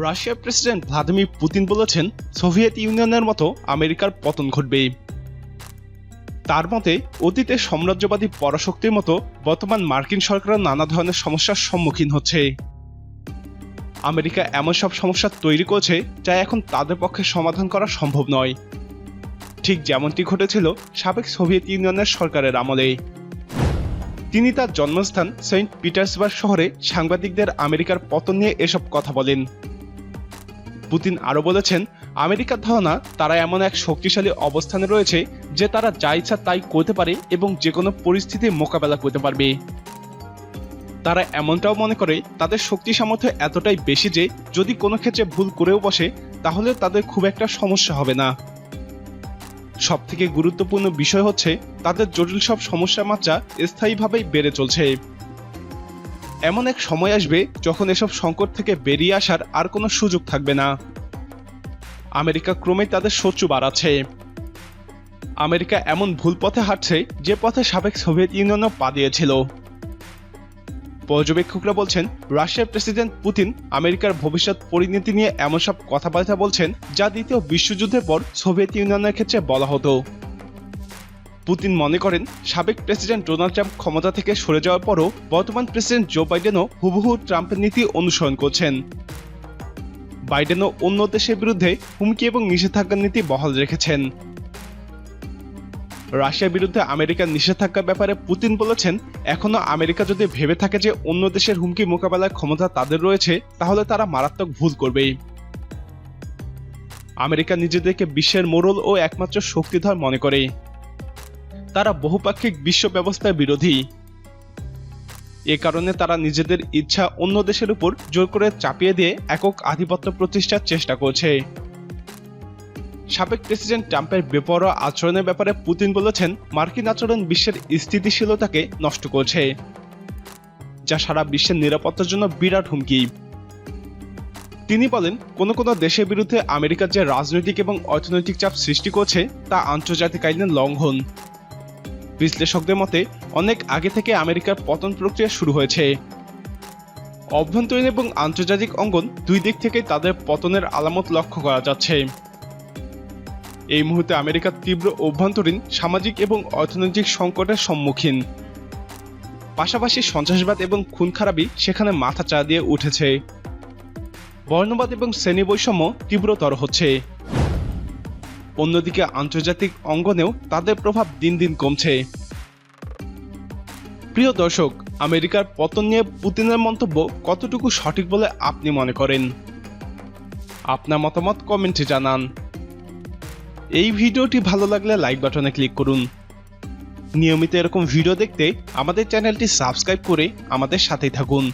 রাশিয়ার president Vladimir Putin বলেছেন, Soviet ইউনিয়নের মতো আমেরিকার পতন ঘটবে তার মতে, অতীতে সাম্রাজ্যবাদী পরাশক্তির মতো বর্তমান মার্কিন সরকার নানা ধরনের সমস্যার সম্মুখীন হচ্ছে। আমেরিকা এমন সব সমস্যা তৈরি করেছে যা এখন তাদের পক্ষে সমাধান করা সম্ভব নয়। ঠিক যেমনটি ঘটেছিল সাবেক সোভিয়েত ইউনিয়নের সরকারের আমলে। তিনি তার জন্মস্থান সেন্ট পিটার্সবার্গ শহরে সাংবাদিকদের আমেরিকার পতন নিয়ে এসব কথা বলেন। পুতিন আরও বলেছেন, আমেরিকার ধারণা তারা এমন এক শক্তিশালী অবস্থানে রয়েছে যে তারা যা ইচ্ছা তাই করতে পারে এবং যে কোনো পরিস্থিতি মোকাবেলা করতে পারবে। তারা এমনটাও মনে করে, তাদের শক্তি সামর্থ্য এতটাই বেশি যে যদি কোনো ক্ষেত্রে ভুল করেও বসে, তাহলে তাদের খুব একটা সমস্যা হবে না। সব থেকে গুরুত্বপূর্ণ বিষয় হচ্ছে, তাদের জটিল সব সমস্যার মাত্রা স্থায়ীভাবেই বেড়ে চলছে। এমন এক সময় আসবে যখন এসব সংকট থেকে বেরিয়ে আসার আর কোনো সুযোগ থাকবে না। আমেরিকা ক্রমেই তাদের শত্রু বাড়াচ্ছে। আমেরিকা এমন ভুল পথে হাঁটছে যে পথে সাবেক সোভিয়েত ইউনিয়নও পা দিয়েছিল। পর্যবেক্ষকরা বলছেন, রাশিয়ার প্রেসিডেন্ট পুতিন আমেরিকার ভবিষ্যৎ পরিণতি নিয়ে এমন সব কথাবার্তা বলছেন যা দ্বিতীয় বিশ্বযুদ্ধের পর সোভিয়েত ইউনিয়নের ক্ষেত্রে বলা হতো। পুতিন মনে করেন, সাবেক প্রেসিডেন্ট ডোনাল্ড ট্রাম্প ক্ষমতা থেকে সরে যাওয়ার পরও বর্তমান প্রেসিডেন্ট জো বাইডেনও হুবহু ট্রাম্পের নীতি অনুসরণ করছেন। বাইডেনও অন্য দেশের বিরুদ্ধে হুমকি এবং নিষেধাজ্ঞার নীতি বহাল রেখেছেন। রাশিয়ার বিরুদ্ধে আমেরিকার নিষেধাজ্ঞার ব্যাপারে পুতিন বলেছেন এখনও আমেরিকা যদি ভেবে থাকে যে অন্য দেশের হুমকি মোকাবেলার ক্ষমতা তাদের রয়েছে, তাহলে তারা মারাত্মক ভুল করবেই। আমেরিকা নিজেদেরকে বিশ্বের মোড়ল ও একমাত্র শক্তিধর মনে করে। তারা বহুপাক্ষিক বিশ্ব ব্যবস্থায় বিরোধী। এ কারণে তারা নিজেদের ইচ্ছা অন্য দেশের উপর জোর করে চাপিয়ে দিয়ে একক আধিপত্য প্রতিষ্ঠার চেষ্টা করছে। সাবেক প্রেসিডেন্ট ট্রাম্পের বেপরোয়া আচরণের ব্যাপারে পুতিন বলেছেন, মার্কিন আচরণ বিশ্বের স্থিতিশীলতাকে নষ্ট করছে, যা সারা বিশ্বের নিরাপত্তার জন্য বিরাট হুমকি। তিনি বলেন, কোন কোন দেশের বিরুদ্ধে আমেরিকার যে রাজনৈতিক এবং অর্থনৈতিক চাপ সৃষ্টি করছে, তা আন্তর্জাতিক আইনের লঙ্ঘন। বিশ্লেষকদের মতে, অনেক আগে থেকে আমেরিকার পতন প্রক্রিয়া শুরু হয়েছে। অভ্যন্তরীণ এবং আন্তর্জাতিক অঙ্গন দুই দিক থেকে তাদের পতনের আলামত লক্ষ্য করা যাচ্ছে। এই মুহূর্তে আমেরিকার তীব্র অভ্যন্তরীণ, সামাজিক এবং অর্থনৈতিক সংকটের সম্মুখীন। পাশাপাশি সন্ত্রাসবাদ এবং খুন খারাপি সেখানে মাথা চা দিয়ে উঠেছে। বর্ণবাদ এবং শ্রেণি বৈষম্য তীব্রতর হচ্ছে। অন্যদিকে আন্তর্জাতিক অঙ্গনেও তাদের প্রভাব দিন দিন কমছে। প্রিয় দর্শক, আমেরিকার পতন নিয়ে পুতিনের মন্তব্য কতটুকু সঠিক বলে আপনি মনে করেন? আপনার মতামত কমেন্টে জানান। এই ভিডিওটি ভালো লাগলে লাইক বাটনে ক্লিক করুন। নিয়মিত এরকম ভিডিও দেখতে আমাদের চ্যানেলটি সাবস্ক্রাইব করে আমাদের সাথেই থাকুন।